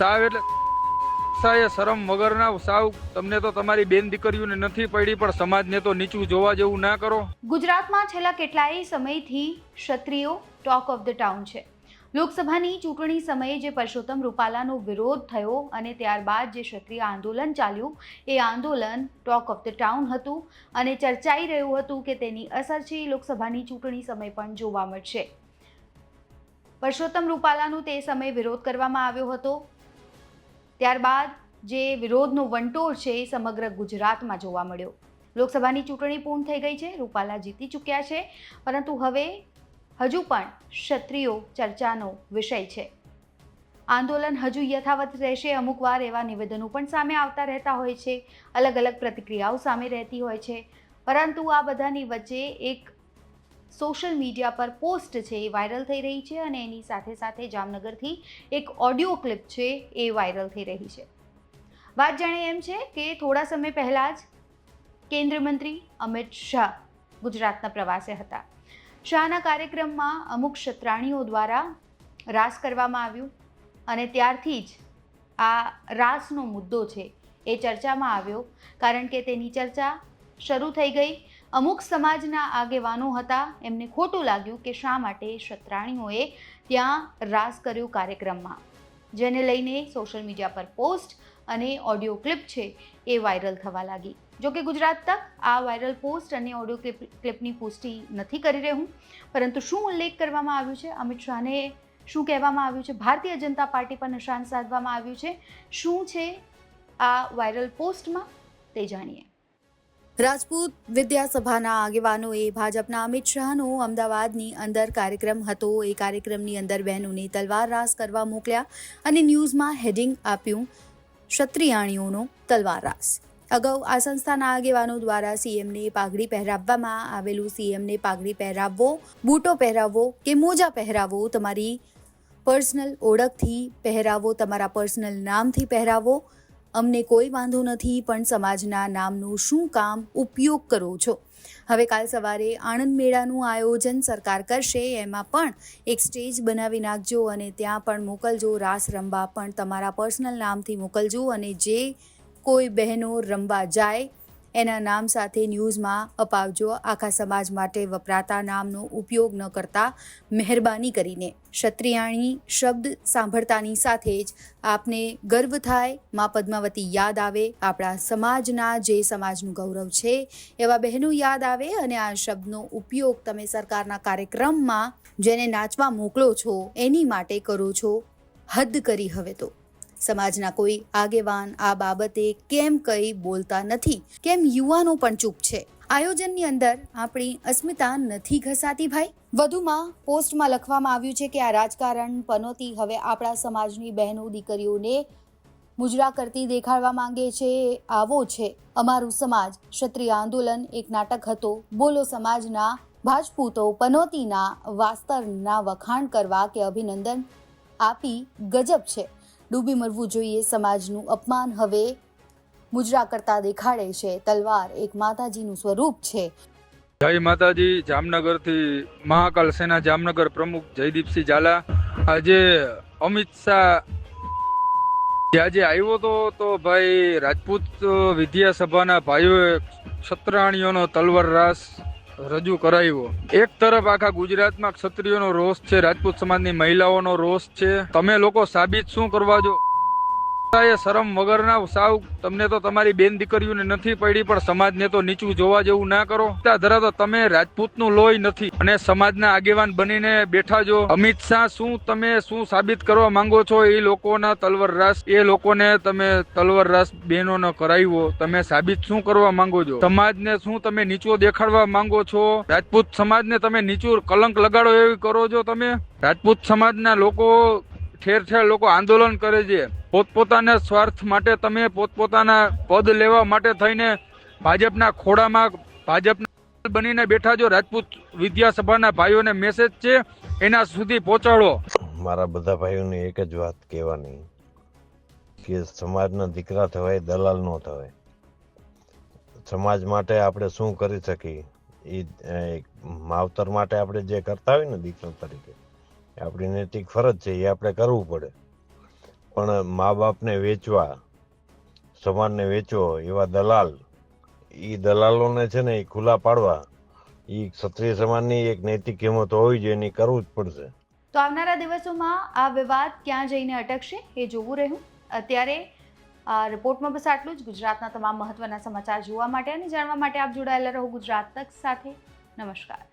સાવ એટલે સાએ શરમ વગરના સાવ. તમને તો તમારી બેન દીકરીઓને નથી પડી, પણ સમાજને તો નીચું જોવા જેવું ના કરો. ગુજરાતમાં છેલ્લા કેટલાય સમયથી ક્ષત્રિયો ટોક ઓફ ધ ટાઉન છે. લોકસભાની ચૂંટણી સમયે જે પરસોત્તમ રૂપાલાનો વિરોધ થયો અને ત્યારબાદ જે ક્ષત્રિય આંદોલન ચાલ્યું, એ આંદોલન ટોક ઓફ ધ ટાઉન હતું અને ચર્ચાઈ રહ્યું હતું કે તેની અસર છે લોકસભાની ચૂંટણી સમય પણ જોવા મળશે. પરસોત્તમ રૂપાલાનો તે સમયે વિરોધ કરવામાં આવ્યો હતો. ત્યારબાદ જે વિરોધનો વંટોળ છે એ સમગ્ર ગુજરાતમાં જોવા મળ્યો. લોકસભાની ચૂંટણી પૂર્ણ થઈ ગઈ છે, રૂપાલા જીતી ચૂક્યા છે, પરંતુ હવે હજુ પણ ક્ષત્રિયો ચર્ચાનો વિષય છે. આંદોલન હજુ યથાવત રહેશે, અમુક વાર એવા નિવેદનો પણ સામે આવતા રહેતા હોય છે અલગ અલગ પ્રતિક્રિયાઓ સામે રહેતી હોય છે, પરંતુ આ બધાની વચ્ચે એક સોશિયલ મીડિયા પર પોસ્ટ છે એ વાયરલ થઈ રહી છે અને એની સાથે સાથે જામનગરથી એક ઓડિયો ક્લિપ છે એ વાયરલ થઈ રહી છે. વાત જાણે એમ છે કે થોડા સમય પહેલાં જ કેન્દ્રીય મંત્રી અમિત શાહ ગુજરાતના પ્રવાસે હતા. શાહના કાર્યક્રમમાં અમુક ક્ષત્રાણીઓ દ્વારા રાસ કરવામાં આવ્યું અને ત્યારથી જ આ રાસનો મુદ્દો છે એ ચર્ચામાં આવ્યો, કારણ કે તેની ચર્ચા શરૂ થઈ ગઈ અમુક સમાજના આગેવાનો હતા. એમને ખોટું લાગ્યું કે શા માટે શત્રાણીઓએ ત્યાં રાસ કર્યું કાર્યક્રમમાં. જેને લઈને સોશિયલ મીડિયા પર પોસ્ટ અને ઓડિયો ક્લિપ છે એ વાયરલ થવા લાગી. જો કે ગુજરાત તક આ વાયરલ પોસ્ટ અને ઓડિયો ક્લિપ, ક્લિપની પુષ્ટિ નથી કરી રહ્યું. પરંતુ શું ઉલ્લેખ કરવામાં આવ્યું છે? અમિત શાહને શું કહેવામાં આવ્યું છે? ભારતીય જનતા પાર્ટી પર નિશાન સાધવામાં આવ્યું છે. શું છે આ વાયરલ પોસ્ટમાં? તે જાણીએ. રાજપૂત વિદ્યાસભાના આગેવાનોએ ભાજપના અમિત શાહનો અમદાવાદની અંદર કાર્યક્રમ હતો. એ કાર્યક્રમની અંદર બહેનોને તલવાર રાસ કરવા મોકલ્યા અને ન્યૂઝમાં હેડિંગ આપ્યું ક્ષત્રિયાણીઓનો તલવાર રાસ. અગાઉ આ સંસ્થાના આગેવાનો દ્વારા સીએમને પાઘડી પહેરાવવામાં આવેલું સીએમને પાઘડી પહેરાવવો, બૂટો પહેરાવવો કે મોજા પહેરાવવો તમારી પર્સનલ ઓળખથી પહેરાવો, તમારા પર્સનલ નામથી પહેરાવો અમને કોઈ વાંધો નથી, પણ સમાજના નામનું શું કામ ઉપયોગ કરો છો? હવે કાલ સવારે આણંદ મેળાનું આયોજન સરકાર કરશે, એમાં પણ એક સ્ટેજ બનાવી નાખજો અને ત્યાં પણ મોકલજો રાસ રમવા, પણ તમારા પર્સનલ નામથી મોકલજો અને જે કોઈ બહેનો રમવા જાય એના નામ સાથે ન્યૂઝમાં અપાવજો. આખા સમાજ માટે વપરાતા નામનો ઉપયોગ ન કરતા મહેરબાની કરીને. ક્ષત્રિયાણી શબ્દ સાંભળતાની સાથે જ આપને ગર્વ થાય, મા પદ્માવતી યાદ આવે. આપણા સમાજના જે સમાજનું ગૌરવ છે, એવા બહેનો યાદ આવે અને આ શબ્દનો ઉપયોગ તમે સરકારના કાર્યક્રમમાં જેને નાચવા મોકલો છો, એની માટે કરો છો. હદ કરી હવે તો. સમાજના કોઈ આગેવાન આ બાબતે કેમ કંઈ બોલતા નથી? કેમ યુવાનો પણ ચૂપ છે? આયોજનની અંદર આપણી અસ્મિતા નથી ઘસાતી ભાઈ. વધુમાં પોસ્ટમાં લખવામાં આવ્યું છે કે આ રાજકારણ પનોતી હવે આપણા સમાજની બહેનો દીકરીઓને મુજરા કરતી દેખાડવા માંગે છે. આવો છે અમારું સમાજ. ક્ષત્રિય આંદોલન એક નાટક હતો. બોલો સમાજના ભાજપૂતો પનોતીના વાસ્તરના વખાણ કરવા કે અભિનંદન આપી ગજબ છે. ડૂબી મરવું જોઈએ, સમાજનું અપમાન હવે મુજરા કરતા દેખાડે છે. તલવાર એક માતાજીનું સ્વરૂપ છે. જય માતાજી, જામનગરથી મહાકાલ સેના જામનગર પ્રમુખ જયદીપસિંહ ઝાલા. આજે અમિત શાહ આજે આવ્યો તો તો ભાઈ રાજપૂત વિદ્યાસભાના ભાઈઓએ ક્ષત્રાણીઓનો તલવાર રાસ રજૂ કરાવ્યો એક તરફ આખા ગુજરાતમાં ક્ષત્રિયોનો રોષ છે, રાજપૂત સમાજની મહિલાઓનો રોષ છે. તમે લોકો સાબિત શું કરવા જો શરમ વગરના સાવ તમને તો તમારી બેન દીકરીઓને નથી પડી, પણ સમાજને તો નીચું જોવા જેવું ના કરો. ત્યાં ધરાવતો તમે રાજપૂતનું લોહી નથી અને સમાજના આગેવાન બનીને બેઠા જો અમિત શાહ, શું તમે શું સાબિત કરવા માંગો છો? એ લોકોના તલવર રાસ, એ લોકોને તમે તલવર રાસ બહેનોનો કરાવ્યો. તમે સાબિત શું કરવા માંગો છો? સમાજને શું તમે નીચો દેખાડવા માંગો છો? રાજપૂત સમાજને તમે નીચું કલંક લગાડો એવી કરો છો તમે? રાજપૂત સમાજના લોકો ઠેર ઠેર લોકો આંદોલન કરે છે. પોતપોતાના સ્વાર્થ માટે તમે પોતપોતાના પદ લેવા માટે થઈને ભાજપના ખોડામાં ભાજપના બનીને બેઠા જો રાજપૂત વિદ્યાસભાના ભાઈઓને મેસેજ છે, એના સુધી પહોંચાડો. મારા બધા ભાઈઓને એક જ વાત કહેવાની, કે સમાજના દીકરા થવાય, દલાલ ન થવાય. સમાજ માટે આપણે શું કરી શકીએ? એ, માવતર માટે આપણે જે કરતા હોય ને દીકરા તરીકે આપણી નૈતિક ફરજ છે, એ આપણે કરવું પડે. પણ મા બાપને વેચવા, સમાજને વેચવો, એવા દલાલ એ દલાલોને છે ને એ ખુલ્લા પાડવા એ ક્ષત્રિય સમાજની એક નૈતિક કિંમત હોવી જોઈએ, એની કરવું જ પડશે. તો આવનારા દિવસોમાં આ વિવાદ ક્યાં જઈને અટકશે, એ જોવું રહ્યું. અત્યારે આ રિપોર્ટમાં બસ આટલું જ. ગુજરાતના તમામ મહત્વના સમાચાર જોવા માટે અને જાણવા માટે આપ જોડાયેલા રહો ગુજરાત તક સાથે. નમસ્કાર.